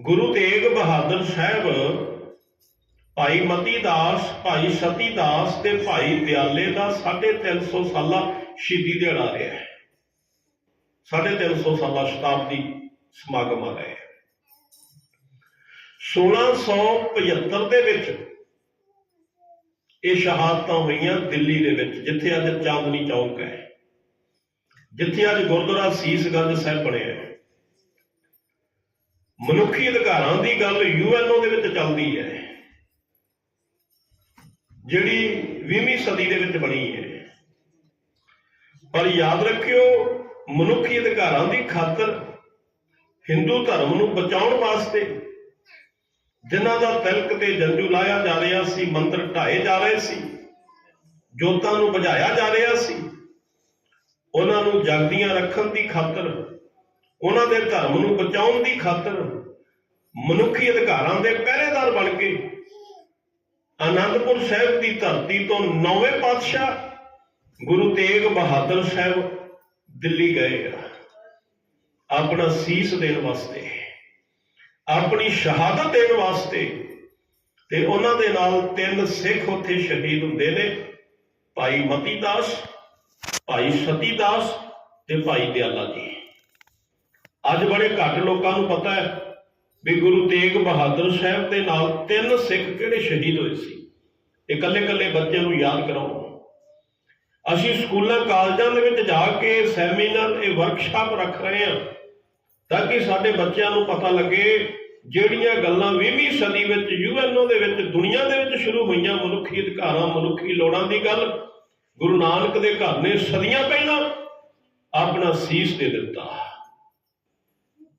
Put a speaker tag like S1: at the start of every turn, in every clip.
S1: ਗੁਰੂ ਤੇਗ ਬਹਾਦਰ ਸਾਹਿਬ, ਭਾਈ ਮਤੀ ਦਾਸ, ਭਾਈ ਸਤੀ ਦਾਸ ਤੇ ਭਾਈ ਦਿਆਲੇ ਦਾ 350 ਸਾਲਾ ਸ਼ਹੀਦੀ ਦਿਹਾੜਾ ਆ ਰਿਹਾ ਹੈ। 350 ਸਾਲਾ ਸ਼ਤਾਬਦੀ ਸਮਾਗਮ ਆ ਰਿਹਾ ਹੈ। 1675 ਦੇ ਵਿੱਚ ਇਹ ਸ਼ਹਾਦਤਾਂ ਹੋਈਆਂ ਦਿੱਲੀ ਦੇ ਵਿੱਚ, ਜਿੱਥੇ ਅੱਜ ਚਾਂਦਨੀ ਚੌਕ ਹੈ। ਜਿੱਥੇ ਅੱਜ ਗੁਰਦੁਆਰਾ ਸੀਸਗੰਜ ਸਾਹਿਬ ਬਣਿਆ ਹੈ। ਮਨੁੱਖੀ ਅਧਿਕਾਰਾਂ ਦੀ ਗੱਲ ਯੂਐਨਓ ਦੇ ਵਿੱਚ ਚੱਲਦੀ ਹੈ। ਜਿਹੜੀ 20ਵੀਂ ਸਦੀ ਦੇ ਵਿੱਚ ਬਣੀ ਹੈ। ਪਰ ਯਾਦ ਰੱਖਿਓ, ਮਨੁੱਖੀ ਅਧਿਕਾਰਾਂ ਦੀ ਖਾਤਰ ਹਿੰਦੂ ਧਰਮ ਨੂੰ ਬਚਾਉਣ ਵਾਸਤੇ ਜਿਨ੍ਹਾਂ ਦਾ ਤਿਲਕ ਤੇ ਜੰਜੂ ਲਾਇਆ ਜਾ ਰਿਹਾ ਸੀ ਮੰਦਰ ਢਾਏ ਜਾ ਰਹੇ ਸੀ, ਜੋਤਾਂ ਨੂੰ ਬੁਝਾਇਆ ਜਾ ਰਿਹਾ ਸੀ, ਉਹਨਾਂ ਨੂੰ ਜਗਦੀਆਂ ਰੱਖਣ ਦੀ ਖਾਤਰ ਉਹਨਾਂ ਦੇ ਧਰਮ ਨੂੰ ਬਚਾਉਣ ਦੀ ਖਾਤਰ ਮਨੁੱਖੀ ਅਧਿਕਾਰਾਂ ਦੇ ਪਹਿਰੇਦਾਰ ਬਣ ਕੇ ਆਨੰਦਪੁਰ ਸਾਹਿਬ ਦੀ ਧਰਤੀ ਤੋਂ ਨੌਵੇਂ ਪਾਤਸ਼ਾਹ ਗੁਰੂ ਤੇਗ ਬਹਾਦਰ ਸਾਹਿਬ ਦਿੱਲੀ ਗਏ ਆਪਣਾ ਸੀਸ ਦੇਣ ਵਾਸਤੇ, ਆਪਣੀ ਸ਼ਹਾਦਤ ਦੇਣ ਵਾਸਤੇ ਤੇ ਉਹਨਾਂ ਦੇ ਨਾਲ ਤਿੰਨ ਸਿੱਖ ਉੱਥੇ ਸ਼ਹੀਦ ਹੁੰਦੇ ਨੇ, ਭਾਈ ਮਤੀ ਦਾਸ ਭਾਈ ਸਤੀ ਦਾਸ ਤੇ ਭਾਈ ਦਿਆਲਾ ਜੀ। ਅੱਜ ਬੜੇ ਘੱਟ ਲੋਕਾਂ ਨੂੰ ਪਤਾ ਹੈ ਵੀ ਗੁਰੂ ਤੇਗ ਬਹਾਦਰ ਸਾਹਿਬ ਦੇ ਨਾਲ ਤਿੰਨ ਸਿੱਖ ਕਿਹੜੇ ਸ਼ਹੀਦ ਹੋਏ ਸੀ? ਇਹ ਇਕੱਲੇ-ਇਕੱਲੇ ਬੱਚਿਆਂ ਨੂੰ ਯਾਦ ਕਰਾਓ ਅਸੀਂ ਸਕੂਲਾਂ, ਕਾਲਜਾਂ ਦੇ ਵਿੱਚ ਜਾ ਕੇ ਸੈਮੀਨਾਰ, ਇਹ ਵਰਕਸ਼ਾਪ ਰੱਖ ਰਹੇ ਹਾਂ ਤਾਂ ਕਿ ਸਾਡੇ ਬੱਚਿਆਂ ਨੂੰ ਪਤਾ ਲੱਗੇ ਜਿਹੜੀਆਂ ਗੱਲਾਂ 20ਵੀਂ ਸਦੀ ਵਿੱਚ ਯੂਐਨਓ ਦੇ ਵਿੱਚ, ਦੁਨੀਆ ਦੇ ਵਿੱਚ ਸ਼ੁਰੂ ਹੋਈਆਂ ਮਨੁੱਖੀ ਅਧਿਕਾਰਾਂ, ਮਨੁੱਖੀ ਲੋੜਾਂ ਦੀ ਗੱਲ, ਗੁਰੂ ਨਾਨਕ ਦੇ ਘਰ ਨੇ ਸਦੀਆਂ ਪਹਿਲਾਂ ਆਪਣਾ ਸੀਸ ਦੇ ਦਿੱਤਾ।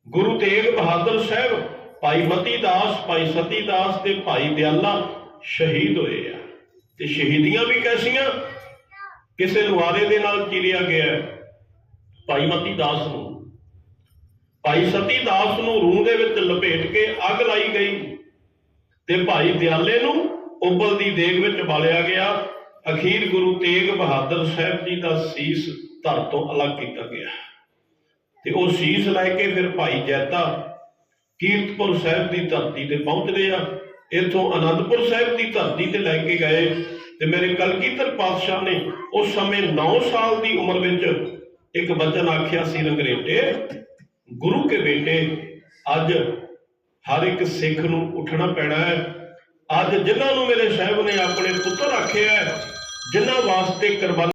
S1: ਗੁਰੂ ਤੇਗ ਬਹਾਦਰ ਸਾਹਿਬ, ਭਾਈ ਮਤੀ ਦਾਸ, ਭਾਈ ਸਤੀ ਦਾਸ ਤੇ ਭਾਈ ਦਿਆਲਾ ਸ਼ਹੀਦ ਹੋਏ ਆ। ਤੇ ਸ਼ਹੀਦੀਆਂ ਵੀ ਕੈਸੀਆਂ? ਕਿਸੇ ਲੁਹਾਰੇ ਦੇ ਨਾਲ ਚੀਰਿਆ ਗਿਆ ਭਾਈ ਮਤੀ ਦਾਸ ਨੂੰ। ਭਾਈ ਸਤੀ ਦਾਸ ਨੂੰ ਰੂਹ ਦੇ ਵਿੱਚ ਲਪੇਟ ਕੇ ਅੱਗ ਲਾਈ ਗਈ ਤੇ ਭਾਈ ਦਿਆਲੇ ਨੂੰ ਉਬਲ ਦੀ ਦੇਗ ਵਿੱਚ ਬਾਲਿਆ ਗਿਆ। ਅਖੀਰ ਗੁਰੂ ਤੇਗ ਬਹਾਦਰ ਸਾਹਿਬ ਜੀ ਦਾ ਸੀਸ ਧਰ ਤੋਂ ਅਲੱਗ ਕੀਤਾ ਗਿਆ। ਤੇ ਉਹ ਸੀਸ ਲੈ ਕੇ ਫਿਰ ਭਾਈ ਜੈਤਾ ਕੀਰਤਪੁਰ ਸਾਹਿਬ ਦੀ ਧਰਤੀ ਤੇ ਪਹੁੰਚਦੇ ਆ। ਇੱਥੋਂ ਆਨੰਦਪੁਰ ਸਾਹਿਬ ਦੀ ਧਰਤੀ ਤੇ ਲੈ ਕੇ ਗਏ ਤੇ ਮੇਰੇ ਕਲਗੀਧਰ ਪਾਤਸ਼ਾਹ ਨੇ ਉਸ ਸਮੇਂ 9 ਸਾਲ ਦੀ ਉਮਰ ਵਿੱਚ ਇੱਕ ਬਚਨ ਆਖਿਆ ਸੀ ਰੰਗਰੇਟੇ ਗੁਰੂ ਕੇ ਬੇਟੇ ਅੱਜ ਹਰ ਇੱਕ ਸਿੱਖ ਨੂੰ ਉੱਠਣਾ ਪੈਣਾ ਹੈ। ਅੱਜ ਜਿਨ੍ਹਾਂ ਨੂੰ ਮੇਰੇ ਸਾਹਿਬ ਨੇ ਆਪਣੇ ਪੁੱਤਰ ਆਖਿਆ ਹੈ, ਜਿਨ੍ਹਾਂ ਵਾਸਤੇ ਕੁਰਬਾਨੀ